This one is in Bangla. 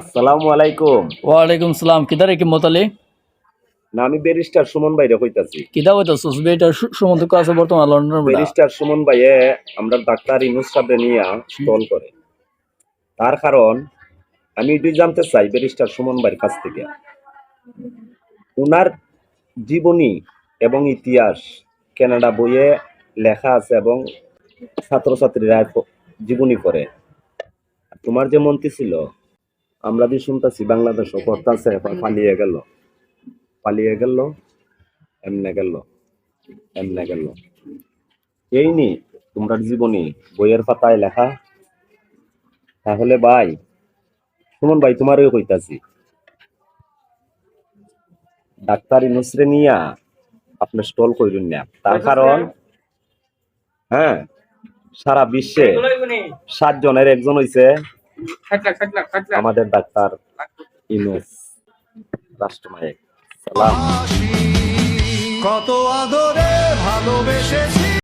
আসসালামু আলাইকুম। ওয়ালাইকুম সালাম। কিদারে কি মতালি? না আমি ব্যারিস্টার সুমন ভাইরে কইতাছি। কিদা হইতাছস বেটা সম্বন্ধ আছে বর্তমান লন্ডনের ব্যারিস্টার সুমন ভাইয়ে আমরা ডাক্তার ইনুস সাহেব নিয়ে স্টল করে। তার কারণ আমি জানতে চাই ব্যারিস্টার সুমন ভাইয়ের কাছ থেকে। উনার জীবনী এবং ইতিহাস কেনাডা বইয়ে লেখা আছে এবং ছাত্রছাত্রীরা জীবনী করে তোমার যে মন্ত্রী ছিল আমরা যে শুনতেছি বাংলাদেশ করতেছে পালিয়ে গেল। পালিয়ে গেল এমনে গেল এমনে গেল। এই নি তোমরা জীবনী বইয়ের পাতায় লেখা। তাহলে ভাই সুমন ভাই তোমারও কইতাছি। ডাক্তার ইনুসরে নিয়া আপনি স্টল কইরুন না। তার কারণ হ্যাঁ সারা বিশ্বে সাত জনের একজন হইছে। আমাদের ডাক্তার ইমেস রাষ্ট্রনায়ক। সালাম। কত আদরে ভালোবেসে